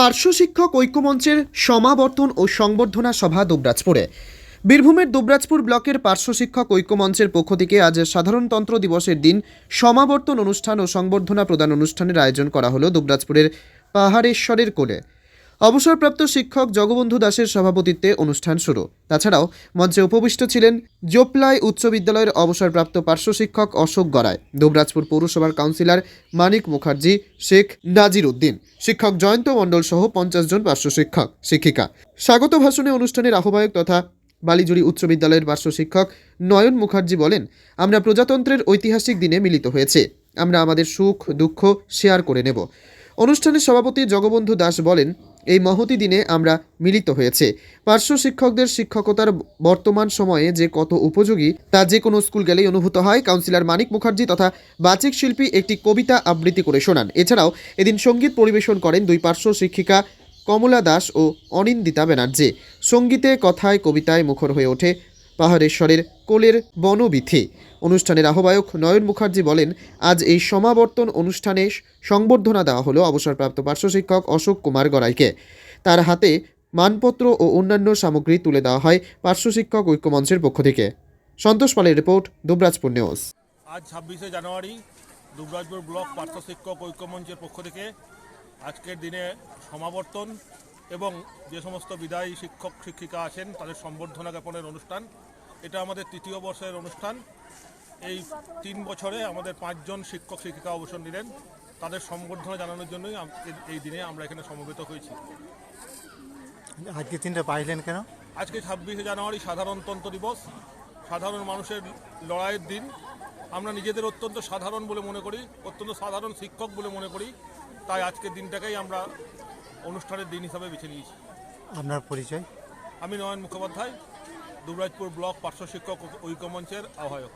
পার্শ্ব শিক্ষক ঐক্যমঞ্চের সমাবর্তন ও সংবর্ধনা সভা দুবরাজপুরে। বীরভূমের দুবরাজপুর ব্লকের পার্শ্ব শিক্ষক ঐক্যমঞ্চের পক্ষ থেকে আজ সাধারণতন্ত্র দিবসের দিন সমাবর্তন অনুষ্ঠান ও সংবর্ধনা প্রদান অনুষ্ঠানের আয়োজন করা হলো দুবরাজপুরের পাহাড়েশ্বরের কোলে। অবসরপ্রাপ্ত শিক্ষক জগবন্ধু দাসের সভাপতিত্বে অনুষ্ঠান শুরু। তাছাড়াও মঞ্চে উপবিষ্ট ছিলেন জোপলাই উচ্চ বিদ্যালয়ের অবসরপ্রাপ্ত পার্শ্ব শিক্ষক অশোক গড়ায় দুবরাজপুর পৌরসভার কাউন্সিলর মানিক মুখার্জি, শেখ নাজির উদ্দিন, শিক্ষক জয়ন্ত মণ্ডল সহ পঞ্চাশ জন পার্শ্ব শিক্ষক, শিক্ষিকা। স্বাগত ভাষণে অনুষ্ঠানের আহ্বায়ক তথা বালিজুড়ি উচ্চ বিদ্যালয়ের পার্শ্ব শিক্ষক নয়ন মুখার্জি বলেন, আমরা প্রজাতন্ত্রের ঐতিহাসিক দিনে মিলিত হয়েছে। আমরা আমাদের সুখ, দুঃখ শেয়ার করে নেব। অনুষ্ঠানের সভাপতি জগবন্ধু দাস বলেন এই মহতি দিনে আমরা মিলিত হয়েছে। পার্শ্ব শিক্ষকদের শিক্ষকতার বর্তমান সময়ে যে কত উপযোগী, তা যে কোনো স্কুল গেলেই অনুভূত হয়। কাউন্সিলর মানিক মুখার্জি তথা বাচিক শিল্পী একটি কবিতা আবৃত্তি করে শোনান। এছাড়াও এদিন সংগীত পরিবেশন করেন দুই পার্শ্ব শিক্ষিকা কমলা দাস ও অনিন্দিতা ব্যানার্জি। সঙ্গীতে কথায়, কবিতায় মুখর হয়ে ওঠে পাহাড়েশ্বরের কোলের বনবিথি। অনুষ্ঠানের আহ্বায়ক নয়ন মুখার্জি বলেন, আজ এই সমাবর্তন অনুষ্ঠানে সংবর্ধনা দেওয়া হলো অবসরপ্রাপ্ত পার্শ্বশিক্ষক অশোক কুমার গড়াইকে। তার হাতে মানপত্র ও অন্যান্য সামগ্রী তুলে দেওয়া হয় পার্শ্বশিক্ষক ঐক্যমঞ্চের পক্ষ থেকে। সন্তোষ পালের রিপোর্ট, দুবরাজপুর নিউজ। আজ ছাব্বিশে জানুয়ারি, দুবরাজপুর ব্লক পার্শ্ব শিক্ষক ঐক্যমঞ্চের পক্ষ থেকে আজকের দিনে সমাবর্তন এবং যে সমস্ত বিদায়ী শিক্ষক, শিক্ষিকা আছেন, তাদের সম্বর্ধনা জ্ঞাপনের অনুষ্ঠান এটা আমাদের তৃতীয় বর্ষের অনুষ্ঠান। এই তিন বছরে আমাদের পাঁচজন শিক্ষক শিক্ষিকা অবসর নিলেন। তাদের সম্বর্ধনা জানানোর জন্যই এই দিনে আমরা এখানে সমবেত হয়েছি। আজকে তিনটা পাইলেন কেন? আজকে ছাব্বিশে জানুয়ারি সাধারণতন্ত্র দিবস। সাধারণ মানুষের লড়াইয়ের দিন। আমরা নিজেদের অত্যন্ত সাধারণ বলে মনে করি অত্যন্ত সাধারণ শিক্ষক বলে মনে করি। তাই আজকের দিনটাকেই আমরা অনুষ্ঠানের দিন হিসাবে বেছে নিয়েছি। আপনার পরিচয়? আমি নয়ন মুখোপাধ্যায়। দুবরাজপুর ব্লক পার্শ্ব শিক্ষক ঐক্যমঞ্চের আহ্বায়ক।